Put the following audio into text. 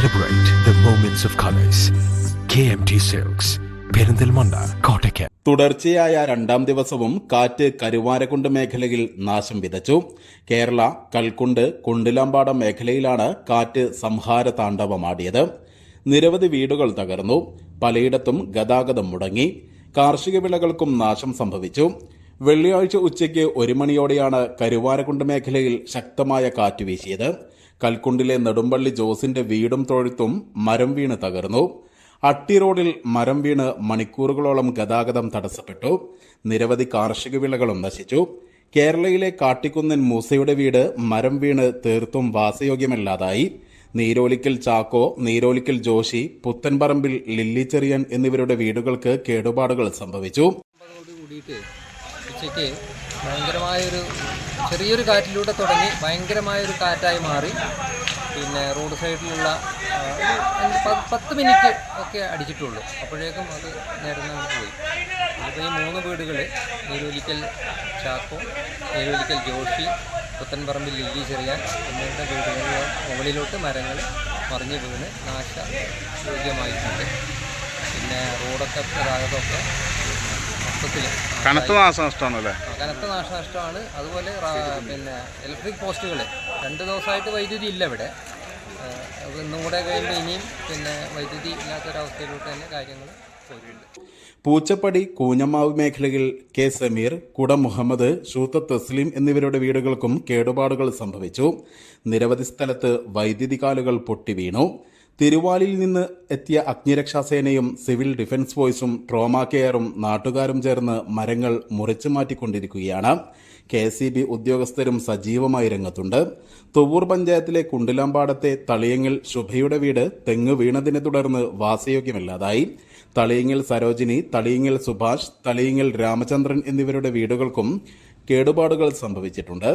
Celebrate the moments of M KMT Silks. Perinthalmanna കോട്ടയ്ക്ക് തുടർച്ചയായ രണ്ടാം ദിവസവും കാറ്റ് കരുവാരക്കുണ്ട് മേഖലയിൽ നാശം വിതച്ചു. കേരള കൽക്കുണ്ട് കുണ്ടിലാമ്പാടം മേഖലയിലാണ് കാറ്റ് സംഹാര താണ്ഡവമാടിയത്. നിരവധി വീടുകൾ തകർന്നു. പലയിടത്തും ഗതാഗതം മുടങ്ങി. കാർഷിക വിളകൾക്കും നാശം സംഭവിച്ചു. വെള്ളിയാഴ്ച ഉച്ചയ്ക്ക് ഒരു മണിയോടെയാണ് കരുവാരക്കുണ്ട് മേഖലയിൽ ശക്തമായ കാറ്റ് വീശിയത്. കൽക്കുണ്ടിലെ നെടുമ്പള്ളി ജോസിന്റെ വീടും തൊഴുത്തും മരം വീണ് തകർന്നു. അട്ടി റോഡിൽ മരം വീണ് മണിക്കൂറുകളോളം ഗതാഗതം തടസ്സപ്പെട്ടു. നിരവധി കാർഷിക വിളകളും നശിച്ചു. കേരളയിലെ കാട്ടിക്കുന്നൻ മൂസയുടെ വീട് മരം വീണ് തീർത്തും വാസയോഗ്യമല്ലാതായി. നീരോലിക്കൽ ചാക്കോ നീരോലിക്കൽ ജോഷി പുത്തൻപറമ്പിൽ ലില്ലി ചെറിയൻ എന്നിവരുടെ വീടുകൾക്ക് കേടുപാടുകൾ സംഭവിച്ചു. ഉച്ചയ്ക്ക് ഭയങ്കരമായൊരു ചെറിയൊരു കാറ്റിലൂടെ തുടങ്ങി ഭയങ്കരമായൊരു കാറ്റായി മാറി. പിന്നെ റോഡ് സൈഡിലുള്ള പത്ത് മിനിറ്റ് ഒക്കെ അടിച്ചിട്ടുള്ളൂ. അപ്പോഴേക്കും അത് നേരം പോയി. അപ്പോൾ ഈ മൂന്ന് വീടുകൾ നെരുവലിക്കൽ ചാക്കോ നെരുവലിക്കൽ ജോഷി പുത്തൻപറമ്പിൽ ലില്ലി ചെറിയാൻ എന്നിവരുടെ വീടുകളിലെ മുകളിലോട്ട് മരങ്ങൾ മറിഞ്ഞ് വീണ് നാശ യോഗ്യമായിട്ടുണ്ട്. പിന്നെ റോഡൊക്കെ ഗതാഗതമൊക്കെ മൊത്തത്തിൽ കനത്ത നാശനഷ്ടമാണല്ലേ കനത്ത നാശനഷ്ടമാണ് അതുപോലെ പിന്നെ ഇലക്ട്രിക് പോസ്റ്റുകൾ രണ്ട് ദിവസമായിട്ട് വൈദ്യുതി ഇല്ല ഇവിടെ. ഇന്നും കൂടെ കഴിയുമ്പോൾ ഇനിയും പിന്നെ വൈദ്യുതി ഇല്ലാത്തൊരവസ്ഥയിലോട്ട് തന്നെ കാര്യങ്ങൾ പൂച്ചപ്പടി കൂഞ്ഞമാവ് മേഖലയിൽ കെ സമീർ കുട മുഹമ്മദ് ഷൂത്ത തസ്ലിം എന്നിവരുടെ വീടുകൾക്കും കേടുപാടുകൾ സംഭവിച്ചു. നിരവധി സ്ഥലത്ത് വൈദ്യുതി കാലുകൾ പൊട്ടിവീണു തിരുവാലിൽ നിന്ന് എത്തിയ അഗ്നിരക്ഷാസേനയും സിവിൽ ഡിഫൻസ് ഫോഴ്സും ട്രോമ കെയറും നാട്ടുകാരും ചേർന്ന് മരങ്ങൾ മുറിച്ചു മാറ്റിക്കൊണ്ടിരിക്കുകയാണ്. കെ സി ബി ഉദ്യോഗസ്ഥരും സജീവമായി രംഗത്തുണ്ട്. തുവൂർ പഞ്ചായത്തിലെ കുണ്ടിലാമ്പാടത്തെ തളിയങ്ങൽ ശുഭയുടെ വീട് തെങ്ങ് വീണതിനെ തുടർന്ന് വാസയോഗ്യമല്ലാതായി. തളിയങ്ങൽ സരോജിനി തളിയങ്ങൽ സുഭാഷ് തളിയങ്ങൽ രാമചന്ദ്രൻ എന്നിവരുടെ വീടുകൾക്കും കേടുപാടുകൾ സംഭവിച്ചിട്ടുണ്ട്.